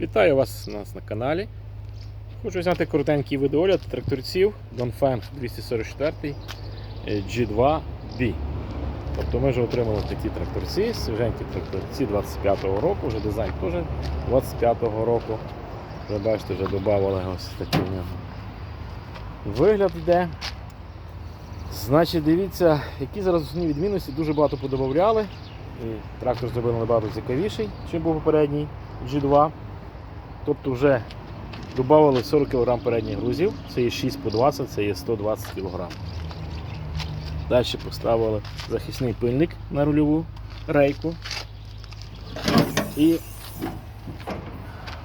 Вітаю вас у нас на каналі. Хочу зняти коротенький відеогляд тракторців Dongfeng 244 е, G2B. Тобто ми вже отримали такі тракторці, свіженькі тракторці 25-го року, вже дизайн теж 25-го року. Ви бачите, вже додавали ось такий в нього вигляд йде. Значить, дивіться, які зараз основні відмінності, дуже багато подобавляли. І трактор зробили набагато цікавіший, ніж був попередній G2. Тобто вже додали 40 кг передніх грузів, це є 6 по 20, це є 120 кг. Далі поставили захисний пильник на рульову рейку. І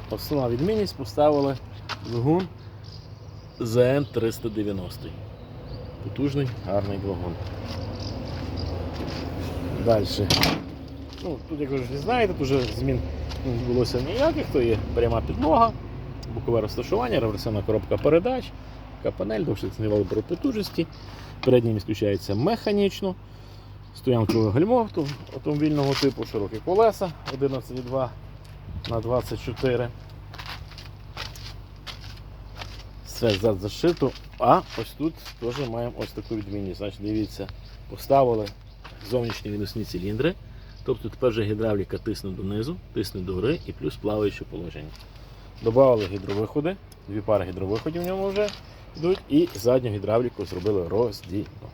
основна відмінність поставили двигун ЗН390. Потужний, гарний двигун. Далі. Ну, тут, як ви вже знаєте, тут вже змін не відбулося ніяких, то є пряма підлога, бокове розташування, реверсивна коробка передач, така панель, довший вибору потужності. Передній міст включається механічно. Стоянкове гальмо автомобільного типу, широкі колеса 11,2 на 24. Все зад зашито. А ось тут теж маємо ось таку відмінність. Значить, дивіться, поставили зовнішні відносні циліндри. Тобто тепер вже гідравліка тисне донизу, тисне до гори і плюс плаваюче положення. Добавили гідровиходи, дві пари гідровиходів в ньому вже йдуть, і задню гідравліку зробили роздільну.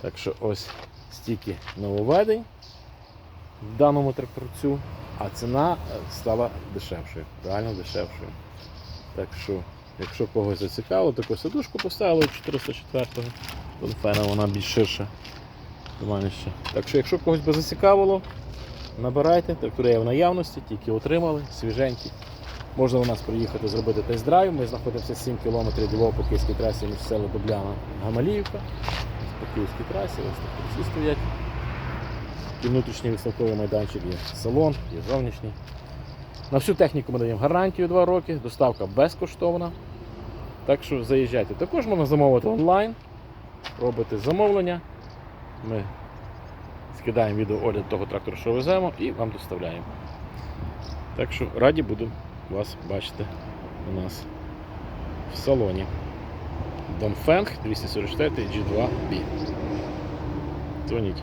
Так що ось стільки нововведень в даному тракторцю, а ціна е, стала дешевшою, реально дешевшою. Так що, якщо когось зацікавило, таку сидушку поставили 404-го, Донфена, вона більш ширша. Нормальніше. Так що, якщо когось би зацікавило, набирайте, трактори є в наявності, тільки отримали, свіженькі. Можна у нас приїхати зробити тест-драйв. Ми знаходимося 7 км Львова по Київській трасі між село Дубляна Гамаліївка. По Київській трасі, ось тракторці стоять. І внутрішній виставковий майданчик є салон, є зовнішній. На всю техніку ми даємо гарантію 2 роки, доставка безкоштовна. Так що заїжджайте. Також можна замовити онлайн, робити замовлення. Ми скидаємо відео огляд того трактору, що веземо, і вам доставляємо. Так що раді буду вас бачити у нас в салоні. Донфенг 244 G2B. Дзвоніть.